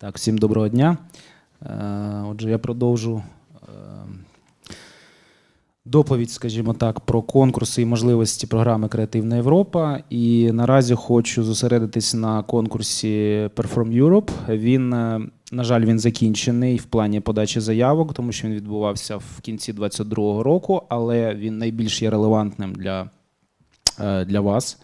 Так, всім доброго дня. Е, Отже, я продовжу е, доповідь, скажімо так, про конкурси і можливості програми Креативна Європа. І наразі хочу зосередитись на конкурсі Perform Europe. Він, е, на жаль, він закінчений в плані подачі заявок, тому що він відбувався в кінці 2022 року, але він найбільш є релевантним для, для вас.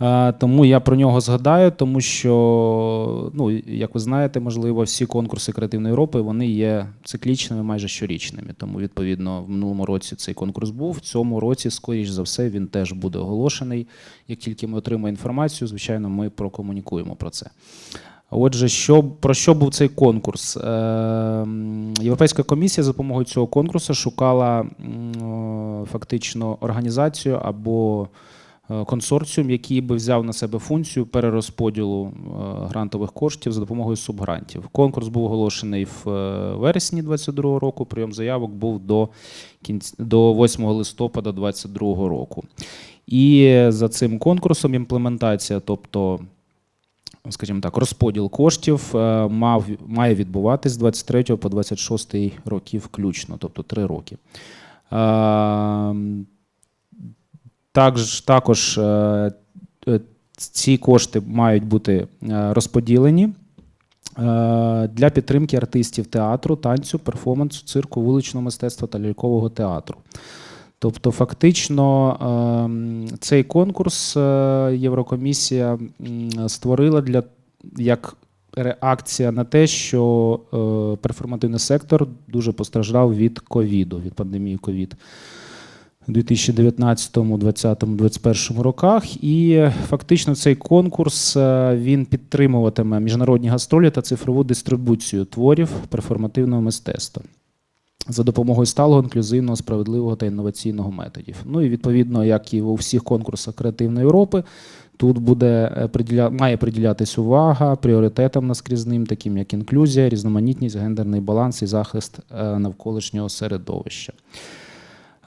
Е, Тому я про нього згадаю, тому що, ну, як ви знаєте, можливо, всі конкурси Креативної Європи вони є циклічними, майже щорічними. Тому, відповідно, в минулому році цей конкурс був. В цьому році, скоріш за все, він теж буде оголошений. Як тільки ми отримаємо інформацію, звичайно, ми прокомунікуємо про це. Отже, що, про що був цей конкурс? Е, Європейська комісія за допомогою цього конкурсу шукала фактично організацію або консорціум, який би взяв на себе функцію перерозподілу е, грантових коштів за допомогою субгрантів. Конкурс був оголошений в е, вересні 2022 року. Прийом заявок був до кінць до 8 листопада 2022 року. І за цим конкурсом імплементація, тобто скажімо так, розподіл коштів е, мав, має відбуватись з 23 по 26 роки включно, тобто 3 роки. Також, також е, е, ці кошти мають бути е, розподілені для підтримки артистів театру, танцю, перформансу, цирку, вуличного мистецтва та лялькового театру. Тобто, фактично, ем, цей конкурс Єврокомісія створила для як реакція на те, що перформативний сектор дуже постраждав від ковіду, від пандемії ковід. У 2019, 2020, 2021 роках, і фактично цей конкурс е, він підтримуватиме міжнародні гастролі та цифрову дистрибуцію творів перформативного мистецтва за допомогою сталого, інклюзивного, справедливого та інноваційного методів. Ну і відповідно, як і у всіх конкурсах креативної Європи, тут буде е, приділя... має приділятись увага пріоритетам наскрізним, таким як інклюзія, різноманітність, гендерний баланс і захист е, навколишнього середовища.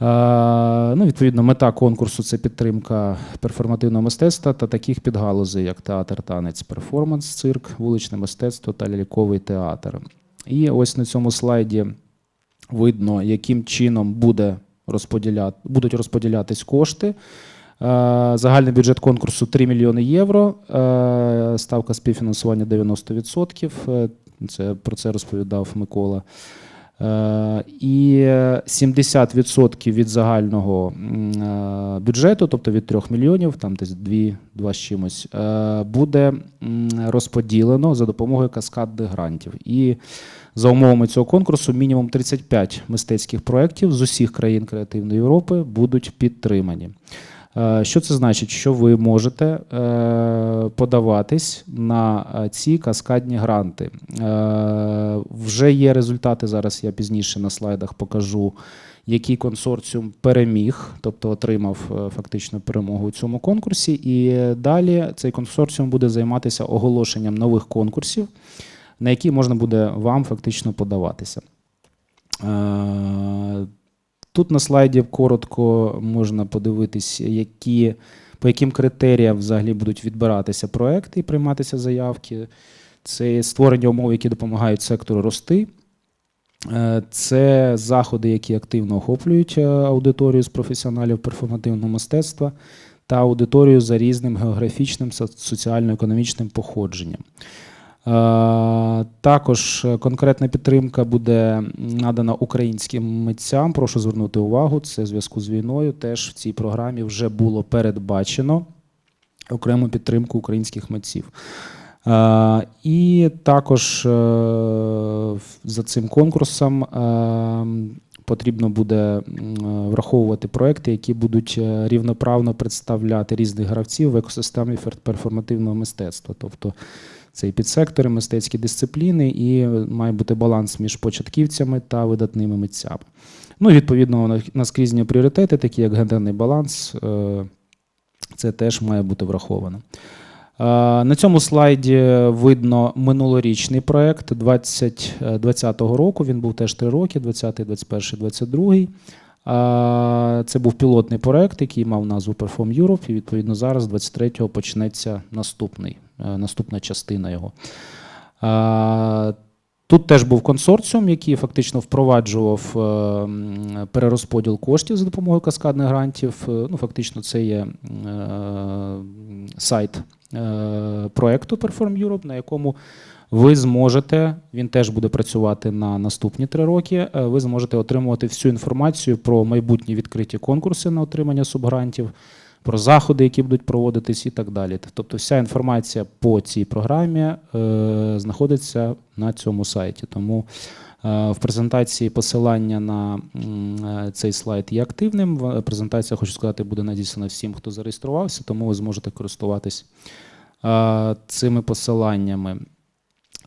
Е, Ну, відповідно, мета конкурсу це підтримка перформативного мистецтва та таких підгалузей, як театр, танець, перформанс, цирк, вуличне мистецтво та ляльковий театр. І ось на цьому слайді видно, яким чином буде розподіляти, будуть розподілятись кошти. Е, Загальний бюджет конкурсу 3 мільйони євро. Е, Ставка співфінансування 90%. Е, Це про це розповідав Микола. Е, І 70% від загального е, бюджету, тобто від 3 мільйонів, там десь 2, 2 з чимось, е, буде розподілено за допомогою каскадних грантів. І за умовами цього конкурсу мінімум 35 мистецьких проєктів з усіх країн креативної Європи будуть підтримані. Е, Що це значить? Що ви можете е, подаватись на е, ці каскадні гранти? Вже є результати. Зараз я пізніше на слайдах покажу, який консорціум переміг, тобто отримав фактично перемогу у цьому конкурсі. І далі цей консорціум буде займатися оголошенням нових конкурсів, на які можна буде вам фактично подаватися. Тут на слайді коротко можна подивитись, які, по яким критеріям взагалі будуть відбиратися проекти і прийматися заявки. Це створення умов, які допомагають сектору рости. Е, Це заходи, які активно охоплюють е, аудиторію з професіоналів перформативного мистецтва та аудиторію за різним географічним со- соціально-економічним походженням. Е, Також е, конкретна підтримка буде надана українським митцям. Прошу звернути увагу. Це в зв'язку з війною. Теж в цій програмі вже було передбачено окрему підтримку українських митців. Е, І також за цим конкурсом потрібно буде враховувати проекти, які будуть рівноправно представляти різних гравців в екосистемі перформативного мистецтва. Тобто це і підсектори, мистецькі дисципліни, і має бути баланс між початківцями та видатними митцями. Ну, і відповідно, на- наскрізні пріоритети, такі як гендерний баланс, е, це теж має бути враховано. Е, На цьому слайді видно минулорічний проект 2020 року. Він був теж три роки: 20, 21, 22. Е, Це був пілотний проект, який мав назву Perform Europe, і відповідно зараз, 23-го, почнеться наступний, е, наступна частина його. Тут теж був консорціум, який фактично впроваджував е, перерозподіл коштів за допомогою каскадних грантів. Е, Ну, фактично, це є е, сайт е, проекту Perform Europe, на якому ви зможете, він теж буде працювати на наступні три роки. е, Ви зможете отримувати всю інформацію про майбутні відкриті конкурси на отримання субгрантів, про заходи, які будуть проводитись, і так далі. Тобто, вся інформація по цій програмі е, знаходиться на цьому сайті. Тому е, в презентації посилання на е, цей слайд є активним. Презентація, хочу сказати, буде надіслана всім, хто зареєструвався, тому ви зможете користуватись цими посиланнями.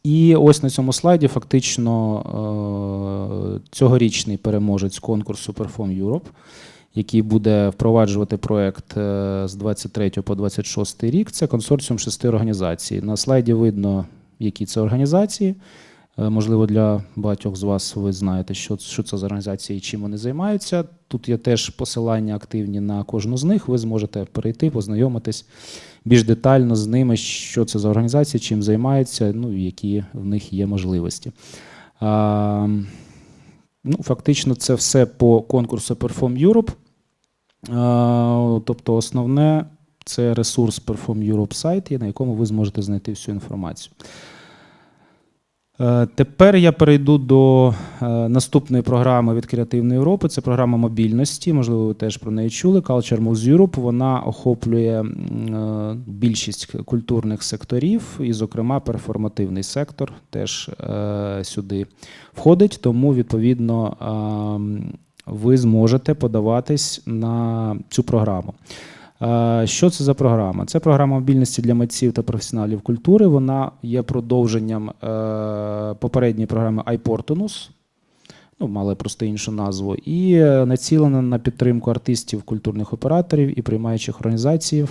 І ось на цьому слайді фактично цьогорічний переможець конкурсу Perform Europe, який буде впроваджувати проект е, з 23 по 26 рік. Це консорціум шести організацій. На слайді видно, які це організації. Е, Можливо, для багатьох з вас ви знаєте, що, що це за організації і чим вони займаються. Тут є теж посилання активні на кожну з них. Ви зможете перейти, познайомитись більш детально з ними, що це за організації, чим займаються, ну і які в них є можливості. А, ну, фактично, це все по конкурсу Perform Europe. А, тобто, основне це ресурс Perform Europe сайт, на якому ви зможете знайти всю інформацію. Е, Тепер я перейду до е, наступної програми від Креативної Європи. Це програма мобільності. Можливо, ви теж про неї чули. Culture Moves Europe. Вона охоплює е, більшість культурних секторів, і, зокрема, перформативний сектор теж е, сюди входить. Тому, відповідно, е, ви зможете подаватись на цю програму. Е, Що це за програма? Це програма мобільності для митців та професіоналів культури. Вона є продовженням е, попередньої програми iPortunus, ну, мали просто іншу назву, і е, націлена на підтримку артистів, культурних операторів і приймаючих організацій,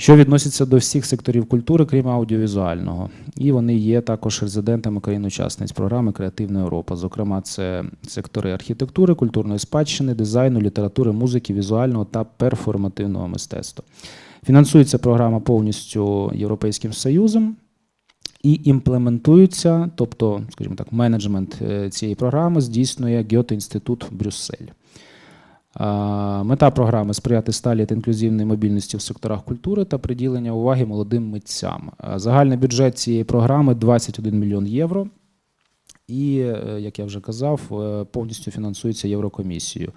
що відноситься до всіх секторів культури, крім аудіовізуального. І вони є також резидентами країн-учасниць програми Креативна Європа. Зокрема, це сектори архітектури, культурної спадщини, дизайну, літератури, музики, візуального та перформативного мистецтва. Фінансується програма повністю Європейським Союзом і імплементується, тобто, скажімо так, менеджмент е, цієї програми здійснює Гьоте-інститут Брюссель. А, Мета програми сприяти сталі та інклюзивній мобільності в секторах культури та приділення уваги молодим митцям. Загальний бюджет цієї програми 21 мільйон євро. І, е, як я вже казав, е, повністю фінансується Єврокомісією.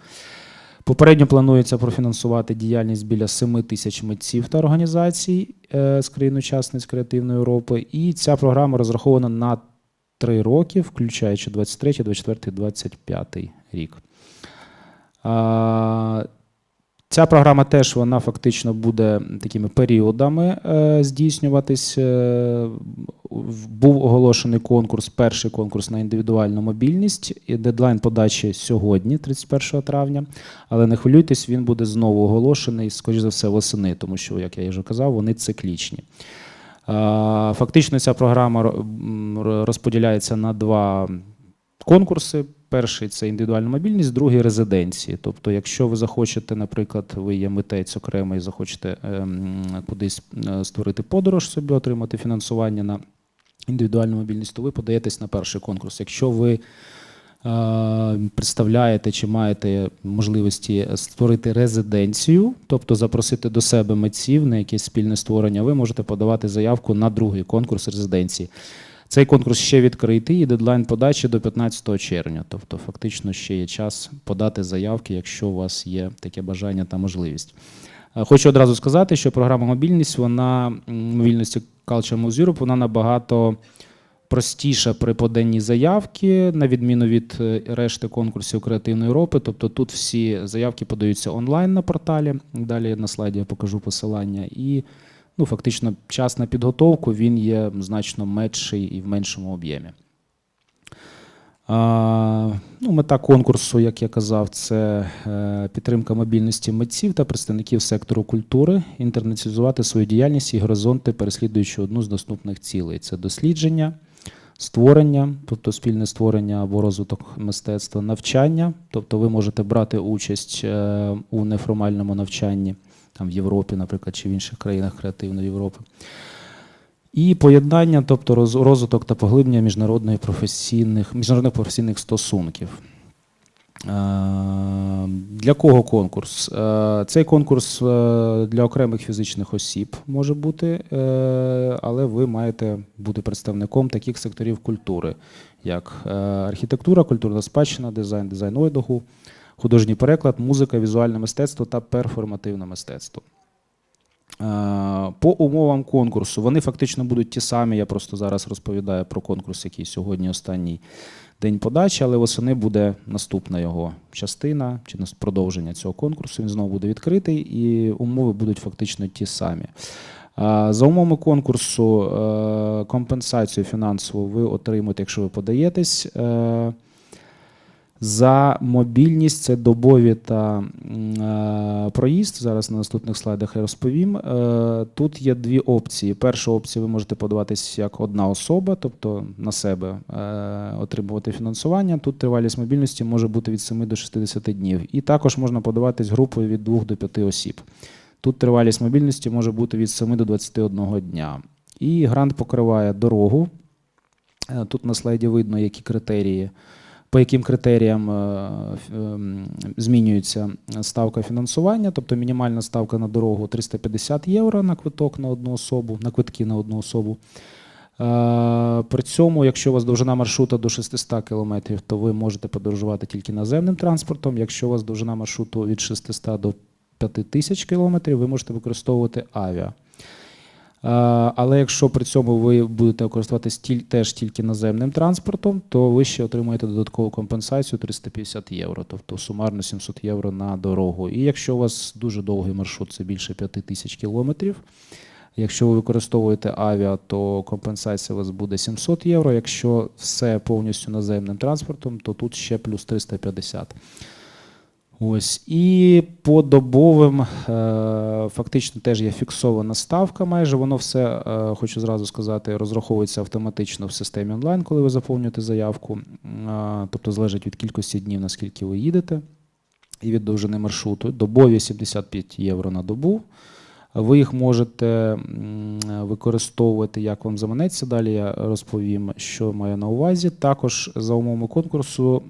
Попередньо планується профінансувати діяльність біля 7 тисяч митців та організацій е, з країн-учасниць Креативної Європи. І ця програма розрахована на три роки, включаючи 23, 24, 25 рік. Ця програма теж вона фактично буде такими періодами е, здійснюватись. Е, був оголошений конкурс, перший конкурс на індивідуальну мобільність. І дедлайн подачі сьогодні, 31 травня. Але не хвилюйтесь, він буде знову оголошений, скоріш за все, восени, тому що, як я вже казав, вони циклічні. Фактично, ця програма розподіляється на два конкурси. Перший це індивідуальна мобільність, другий резиденції. Тобто, якщо ви захочете, наприклад, ви є митець окремо і захочете ем, кудись е, створити подорож собі, отримати фінансування на індивідуальну мобільність, то ви подаєтесь на перший конкурс. Якщо ви е, представляєте чи маєте можливості створити резиденцію, тобто запросити до себе митців на якесь спільне створення, ви можете подавати заявку на другий конкурс резиденції. Цей конкурс ще відкритий і дедлайн подачі до 15 червня. Тобто, фактично ще є час подати заявки, якщо у вас є таке бажання та можливість. Е, Хочу одразу сказати, що програма мобільність, вона мобільності Culture Moves Europe, вона набагато простіша при поданні заявки, на відміну від е, решти конкурсів Креативної Європи. Тобто тут всі заявки подаються онлайн на порталі. Далі на слайді я покажу посилання. І ну, фактично час на підготовку він є значно менший і в меншому об'ємі. Ну, мета конкурсу, як я казав, це е, підтримка мобільності митців та представників сектору культури, інтернаціонізувати свою діяльність і горизонти, переслідуючи одну з доступних цілей: це дослідження, створення, тобто спільне створення або розвиток мистецтва, навчання, тобто ви можете брати участь е, у неформальному навчанні там в Європі, наприклад, чи в інших країнах креативної Європи. І поєднання, тобто розвиток та поглиблення міжнародної професійних, міжнародних професійних стосунків. Е, Для кого конкурс? Е, Цей конкурс е, для окремих фізичних осіб може бути, але ви маєте бути представником таких секторів культури, як архітектура, культурна спадщина, дизайн, дизайн одягу, художній переклад, музика, візуальне мистецтво та перформативне мистецтво. Е, По умовам конкурсу вони фактично будуть ті самі. Я просто зараз розповідаю про конкурс, який сьогодні останній день подачі, але восени буде наступна його частина чи продовження цього конкурсу. Він знову буде відкритий, і умови будуть фактично ті самі. За умовами конкурсу е, компенсацію фінансову ви отримуєте, якщо ви подаєтесь. За мобільність це добові та е, проїзд. Зараз на наступних слайдах я розповім. Е, Тут є дві опції. Перша опція ви можете подаватись як одна особа, тобто на себе е, отримувати фінансування. Тут тривалість мобільності може бути від 7 до 60 днів. І також можна подаватись групою від 2 до 5 осіб. Тут тривалість мобільності може бути від 7 до 21 дня. І грант покриває дорогу. Е, Тут на слайді видно, які критерії, по яким критеріям е, ем, змінюється ставка фінансування. Тобто мінімальна ставка на дорогу 350 євро на квиток на одну особу, на квитки на одну особу. Е, При цьому, якщо у вас довжина маршрута до 600 км, то ви можете подорожувати тільки наземним транспортом. Якщо у вас довжина маршруту від 600 до 5000 км, ви можете використовувати авіа. Е, Але якщо при цьому ви будете користуватися теж тільки наземним транспортом, то ви ще отримаєте додаткову компенсацію 350 євро, тобто сумарно 700 євро на дорогу. І якщо у вас дуже довгий маршрут, це більше 5 тисяч кілометрів. Якщо ви використовуєте авіа, то компенсація у вас буде 700 євро. Якщо все повністю наземним транспортом, то тут ще плюс 350. Ось і по добовим е, фактично теж є фіксована ставка. Майже воно все, е, хочу зразу сказати, розраховується автоматично в системі онлайн, коли ви заповнюєте заявку. Е, тобто залежить від кількості днів, наскільки ви їдете, і від довжини маршруту. Добові 75 євро на добу. Ви їх можете використовувати, як вам заманеться. Далі я розповім, що маю на увазі. Також за умовами конкурсу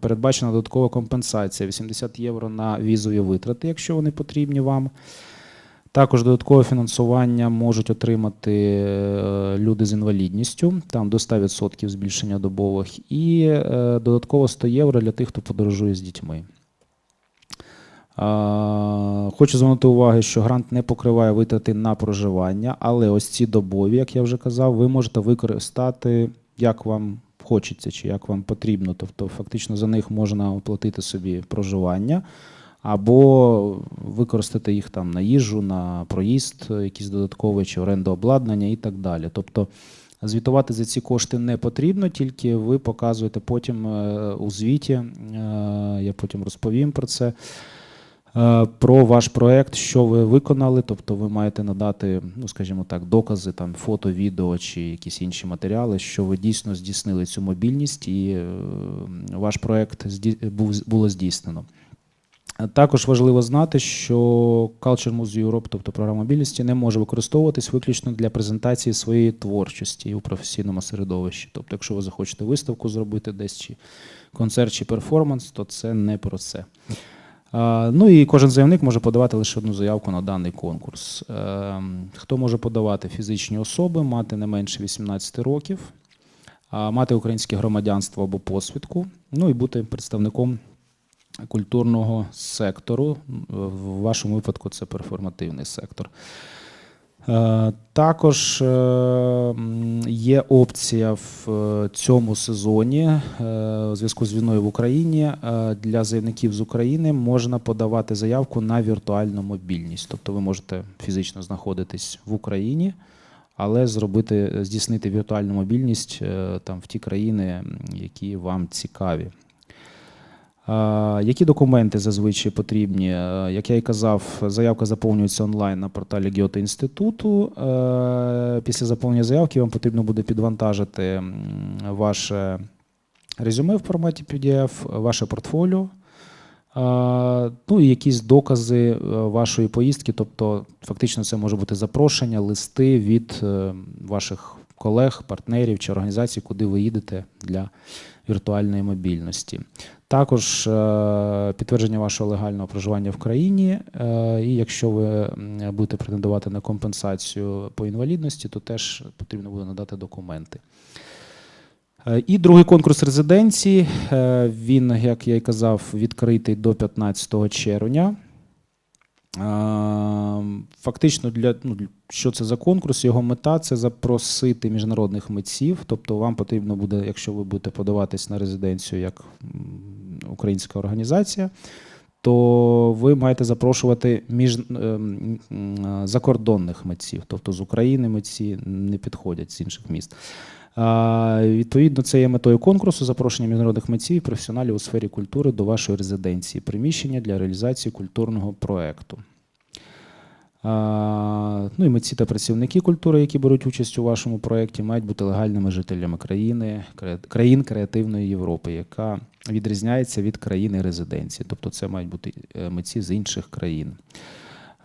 передбачена додаткова компенсація 80 євро на візові витрати, якщо вони потрібні вам. Також додаткове фінансування можуть отримати е, люди з інвалідністю, там до 100% збільшення добових, і е, додатково 100 євро для тих, хто подорожує з дітьми. Хочу звернути увагу, що грант не покриває витрати на проживання, але ось ці добові, як я вже казав, ви можете використати як вам хочеться чи як вам потрібно. Тобто, фактично за них можна оплатити собі проживання або використати їх там на їжу, на проїзд, якісь додаткові чи оренду обладнання і так далі. Тобто звітувати за ці кошти не потрібно, тільки ви показуєте потім е, у звіті. е, Я потім розповім про це. Е, Про ваш проект, що ви виконали, тобто ви маєте надати, ну скажімо так, докази, там фото, відео чи якісь інші матеріали, що ви дійсно здійснили цю мобільність, і е, ваш проект був було здійснено. Також важливо знати, що Culture Moves Europe, тобто програма мобільності, не може використовуватись виключно для презентації своєї творчості у професійному середовищі. Тобто, якщо ви захочете виставку зробити десь чи концерт чи перформанс, то це не про це. Ну і кожен заявник може подавати лише одну заявку на даний конкурс. Ем, Хто може подавати фізичні особи, мати не менше 18 років, мати українське громадянство або посвідку, ну і бути представником культурного сектору. В вашому випадку це перформативний сектор. Е, Також е, є опція в е, цьому сезоні у зв'язку з війною в Україні для заявників з України можна подавати заявку на віртуальну мобільність. Тобто ви можете фізично знаходитись в Україні, але зробити, здійснити віртуальну мобільність там в ті країни, які вам цікаві. Які документи зазвичай потрібні? Як я і казав, заявка заповнюється онлайн на порталі Гьоте інституту. Після заповнення заявки вам потрібно буде підвантажити ваше резюме в форматі PDF, ваше портфоліо, Ну і якісь докази е, вашої поїздки, тобто фактично це може бути запрошення, листи від е, ваших колег, партнерів чи організацій, куди ви їдете для віртуальної мобільності. Також е, підтвердження вашого легального проживання в країні. е, І якщо ви будете претендувати на компенсацію по інвалідності, то теж потрібно буде надати документи. Е, І другий конкурс резиденції. Він, як я й казав, відкритий до 15 червня. Фактично, для ну, що це за конкурс? Його мета це запросити міжнародних митців. Тобто, вам потрібно буде, якщо ви будете подаватись на резиденцію як українська організація, то ви маєте запрошувати між ем, закордонних митців, тобто з України митці не підходять з інших міст. Відповідно, це є метою конкурсу запрошення міжнародних митців і професіоналів у сфері культури до вашої резиденції, приміщення для реалізації культурного проекту. Ну і митці та працівники культури, які беруть участь у вашому проєкті, мають бути легальними жителями країни, країн креативної Європи, яка відрізняється від країни резиденції. Тобто це мають бути е, митці з інших країн.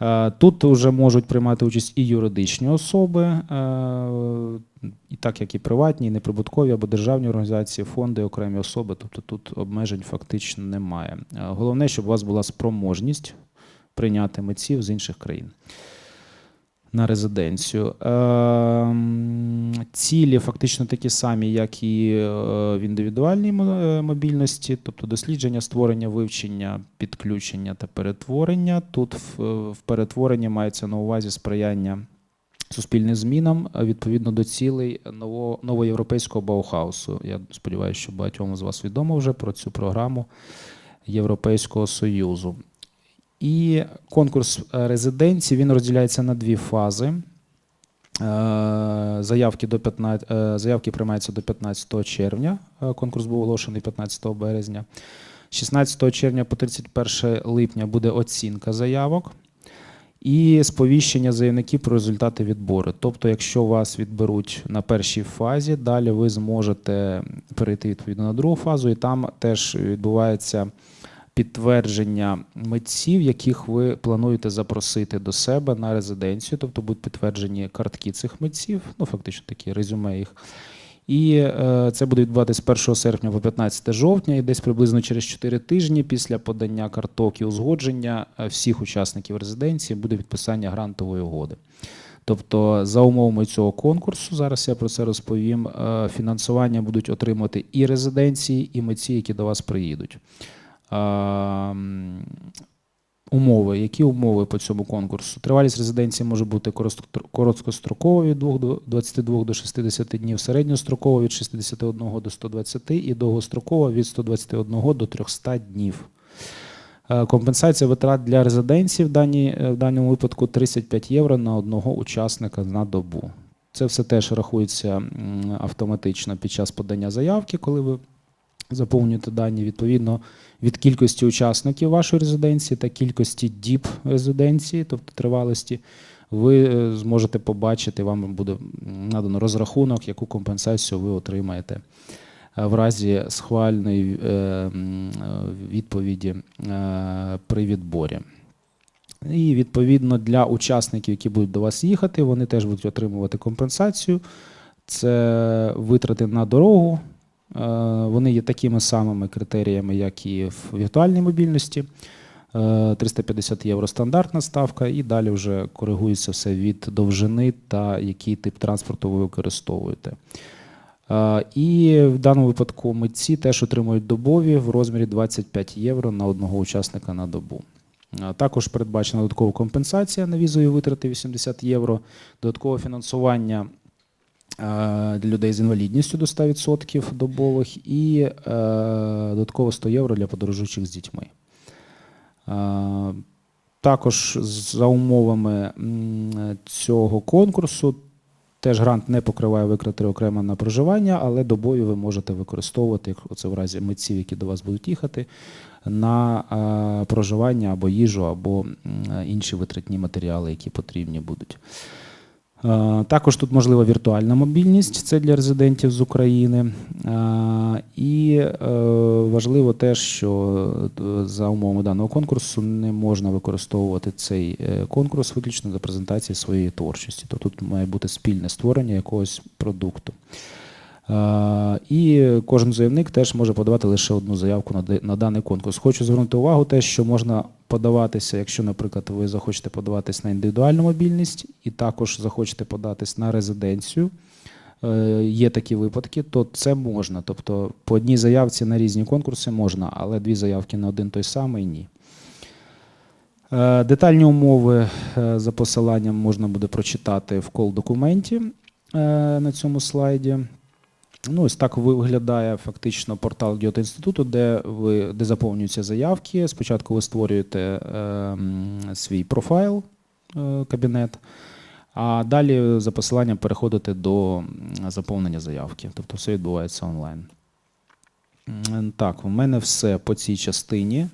Е, Тут вже можуть приймати участь і юридичні особи, е, і так як і приватні, і неприбуткові або державні організації, фонди, окремі особи. Тобто тут обмежень фактично немає. Головне, щоб у вас була спроможність прийняти митців з інших країн на резиденцію. Ем, Цілі фактично такі самі, як і е, в індивідуальній е, мобільності, тобто дослідження, створення, вивчення, підключення та перетворення. Тут в, перетворенні мається на увазі сприяння суспільним змінам е, відповідно до цілей ново, новоєвропейського Баухаусу. Я сподіваюся, що багатьом з вас відомо вже про цю програму Європейського Союзу. І конкурс е, резиденції він розділяється на дві фази. Е, Заявки, до 15, е, заявки приймаються до 15 червня. Конкурс був оголошений 15 березня. 16 червня по 31 липня буде оцінка заявок і сповіщення заявників про результати відбору. Тобто, якщо вас відберуть на першій фазі, далі ви зможете перейти відповідно на другу фазу, і там теж відбувається підтвердження митців, яких ви плануєте запросити до себе на резиденцію, тобто будуть підтверджені картки цих митців, ну фактично такі резюме їх. І е, це буде відбуватись з 1 серпня по 15 жовтня, і десь приблизно через 4 тижні після подання карток і узгодження е, всіх учасників резиденції буде підписання грантової угоди. Тобто, за умовами цього конкурсу, зараз я про це розповім. е, Фінансування будуть отримати і резиденції, і митці, які до вас приїдуть. Умови. Які умови по цьому конкурсу? Тривалість резиденції може бути короткострокова від 2 до 22 до 60 днів, середньострокова від 61 до 120 і довгострокова від 121 до 300 днів. Е, Компенсація витрат для резиденції в, даній, е, в даному випадку 35 євро на одного учасника на добу. Це все теж рахується автоматично під час подання заявки, коли ви заповнюєте дані відповідно від кількості учасників вашої резиденції та кількості діб резиденції, тобто тривалості, ви е, зможете побачити, вам буде надано розрахунок, яку компенсацію ви отримаєте е, в разі схвальної е, відповіді при відборі. І відповідно для учасників, які будуть до вас їхати, вони теж будуть отримувати компенсацію. Це витрати на дорогу. Е, Вони є такими самими критеріями, як і в віртуальній мобільності. Е, 350 євро стандартна ставка, і далі вже коригується все від довжини та який тип транспорту ви використовуєте. Е, І в даному випадку митці теж отримують добові в розмірі 25 євро на одного учасника на добу. Е, Також передбачена додаткова компенсація на візові витрати 80 євро, додаткове фінансування е, для людей з інвалідністю до 100% добових і е, додатково 100 євро для подорожуючих з дітьми. Е, Також за умовами цього конкурсу теж грант не покриває викрити окремо на проживання, але добові ви можете використовувати, як це в разі митців, які до вас будуть їхати, на е, проживання або їжу, або інші витратні матеріали, які потрібні будуть. Е, Також тут можлива віртуальна мобільність, це для резидентів з України. Е, І е, важливо те, що за умовами даного конкурсу не можна використовувати цей конкурс виключно для презентації своєї творчості. То тут має бути спільне створення якогось продукту. Е, І кожен заявник теж може подавати лише одну заявку на даний конкурс. Хочу звернути увагу те, що можна подаватися, якщо, наприклад, ви захочете подаватись на індивідуальну мобільність і також захочете податись на резиденцію. е, Є такі випадки, то це можна. Тобто по одній заявці на різні конкурси можна, але дві заявки на один той самий ні. Е, Детальні умови за посиланням можна буде прочитати в кол-документі на цьому слайді. Ну, ось так виглядає фактично портал Гьоте інституту, де ви де заповнюються заявки. Спочатку ви створюєте е, свій профайл, е, кабінет, а далі за посиланням переходите до заповнення заявки. Тобто все відбувається онлайн. Так, у мене все по цій частині.